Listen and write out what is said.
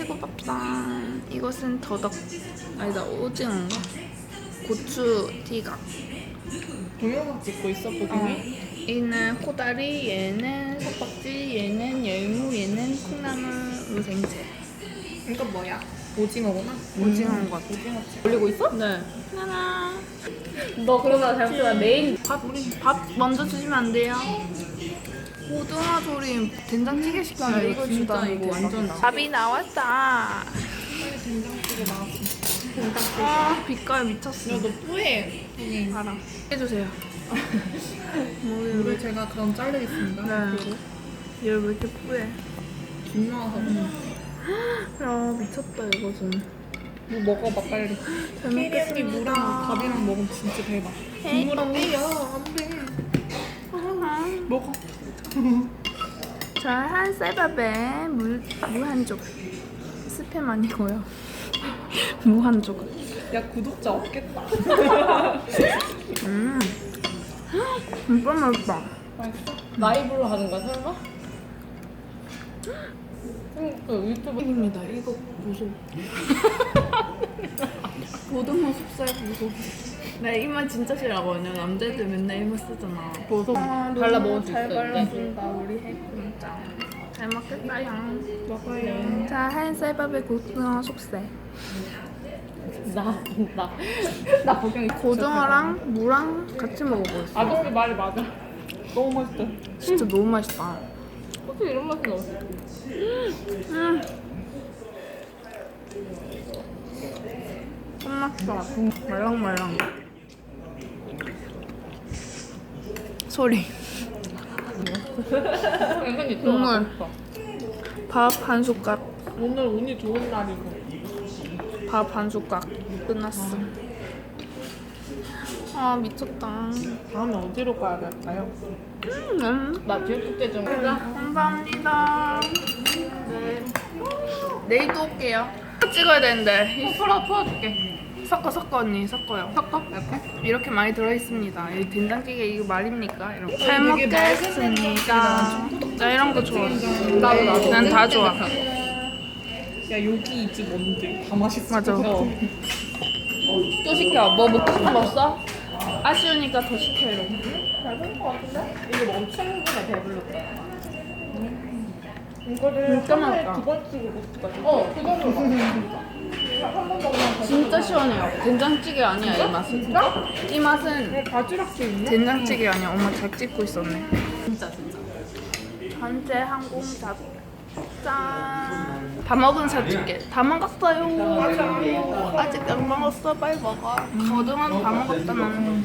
시고밥상. 이것은 더덕. 아니다, 오징어인가? 고추 티각. 동영상 찍고 있어 어. 보경이? 얘는 코다리, 얘는 석박지, 얘는 열무, 얘는 콩나물 무생채. 이건 뭐야? 오징어구나? 오징어인 것 같아. 오징어 올리고 있어? 네. 하나. 너 그러다 잘못하면 메인 밥, 밥 먼저 주시면 안 돼요? 고등어 조림 된장찌개 시켰는데 아, 이걸 진짜 주다니 이거 완전 나. 밥이 나왔다. 된장찌개 나왔어 아 빛깔 미쳤어. 야너 뿌해 알아. 해주세요. 뭐야 물을 제가 그럼 자르겠습니다 네. 얘왜 이렇게 뿌해? 김 나와서 야 미쳤다 이것은. 뭐 먹어봐 빨리 잘 언니 먹겠습니다. 무랑 밥이랑 먹으면 진짜 대박 에이. 국물은 빼요 안 돼 먹어 자, 한 쌀밥에 물, 물한 쪽. 스팸 아니고요. 무한 쪽. 야 구독자 없겠다 음. 진짜 맛있다. 맛있어? 라이브로 하는 거야 설마? 그 유튜브 입니다. 이거 보소. 고등어 속살 보소. 나 이맛 진짜 싫어하거든요. 남자애들 맨날 이맛 쓰잖아. 보소 아, 발라 먹을 수잘 있어 발라준다 우리 해군장. 잘 먹겠다요. 먹어요 자, 한 쌀밥에 고등어 속살. 나나 나 보경이 고등어랑 무랑 같이 먹어보겠어. 아저씨 말이 맞아 너무 맛있어 진짜 너무 맛있다. 어떻게 이런 맛이 나오지? 음. 끝났어. 말랑말랑. 소리. 약간 이쪽 국물. 밥 한 숟갈. 오늘 운이 좋은 날이고 밥 한 숟갈. 끝났어. 아 미쳤다. 다음에 어디로 가야 될까요? 음. 나 뒤에 좀 감사합니다. 네. 내일 또 올게요. 찍어야 되는데. 이 풀어 풀어줄게 섞어 섞어 언니 섞어요. 섞어? 이렇게? 이렇게 많이 들어있습니다. 이 된장찌개 이거 말입니까? 이렇게. 되게 잘 먹겠습니다. 나 이런 거 좋아. 나도 나도 난 다 좋아. 야 여기 이집 뭔데? 다 맛있어 맞아. 어. 또 시켜. 뭐 먹고 싶은 거 없어? 아쉬우니까 더 시켜 이러고. 잘된거 같은데? 이거 먹으면 충분히 배불렀다 이거를 진짜 한 달에 맛있다. 두 번씩 먹을 거야 어, 그 정도로 먹으면 진짜 시원해요. 된장찌개 아니야 이 맛은. 진짜? 이 맛은 바지락도 있네? 된장찌개 아니야. 엄마 잘 찍고 있었네. 진짜 진짜. 전체 항공잡. 짠. 다 먹은 사줄게. 다 먹었어요. 아직 안 먹었어. 빨리 먹어. 거등은 다 먹었다 나는.